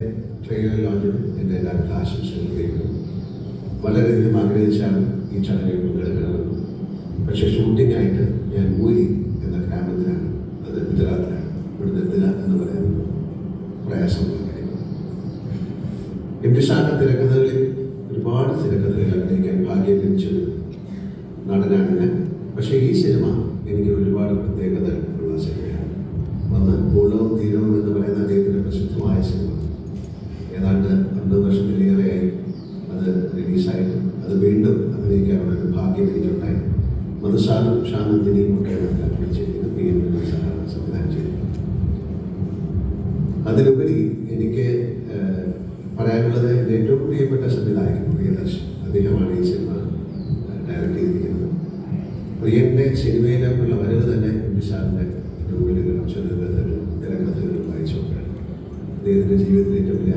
ലോഞ്ചിന് എന്റെ എല്ലാവരുടെ ആശംസകൾ വളരെയധികം ആഗ്രഹിച്ചാണ് ഈ ചടങ്ങിൽ പങ്കെടുക്കണമെന്ന് പക്ഷേ ഷൂട്ടിംഗ് ആയിട്ട് ഞാൻ ഊരി എന്ന ഗ്രാമത്തിലാണ് അത് ഗുജറാത്തിലാണ്. ഇവിടുന്ന് എത്തുക എന്ന് പറയുന്നത് പ്രയാസമുള്ള കാര്യമാണ് എം സാറിന്റെ തിരക്കഥകളിൽ ഒരുപാട് തിരക്കഥകളിൽ അഭിനയിക്കാൻ ഭാഗ്യം ലഭിച്ചത് നടനാണ് ഞാൻ. പക്ഷേ ഈ സിനിമ മധുസാറും ഷാനന്ദിനിയും ഒക്കെയാണ് അതിൽ അഭിനയിച്ചിരിക്കുന്നത് പി എം സാറാണ് സംവിധാനം ചെയ്തിരിക്കുന്നത് അതിലുപരി എനിക്ക് പറയാനുള്ളത് എന്റെ ഏറ്റവും പ്രിയപ്പെട്ട സംവിധായകൻ പ്രിയദർശൻ. അദ്ദേഹമാണ് ഈ സിനിമ ഡയറക്റ്റ് ചെയ്തിരിക്കുന്നത്. പ്രിയന്റെ സിനിമയിലേക്കുള്ള വരവ് തന്നെ നിഷാദിന്റെ നോവലുകളും ചെറുകഥകളും തിരക്കഥകളും വായിച്ചുകൊണ്ടാണ് അദ്ദേഹത്തിന്റെ ജീവിതത്തിൽ ഏറ്റവും വലിയ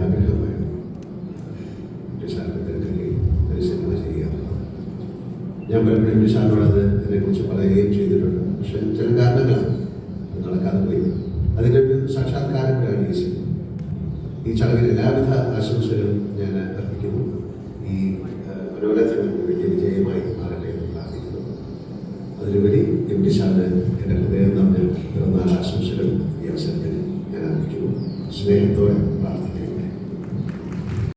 ഞാൻ പലപ്പോഴും നിഷാദിനോട് അത് അതിനെക്കുറിച്ച് പറയുകയും ചെയ്തിട്ടുണ്ട്. പക്ഷെ ചില കാരണങ്ങളാണ് നടക്കാതെ പോയി. അതിന്റെ ഒരു സാക്ഷാത്കാരം കൂടെയാണ് ഈ സിനിമ. ഈ ചടങ്ങിൽ എല്ലാവിധ ആശംസകളും ഞാൻ അർപ്പിക്കുന്നു. ഈ മനോരഥങ്ങൾ വലിയ വിജയമായി മാറട്ടെ എന്ന് പ്രാർത്ഥിക്കുന്നു അതിലുപരി എം ടി ഷാന് എന്റെ ഹൃദയം തമ്മിൽ പിറന്നാൾ ആശംസകൾ ഈ അവസരത്തിൽ ഞാൻ അർപ്പിക്കുന്നു. സ്നേഹത്തോടെ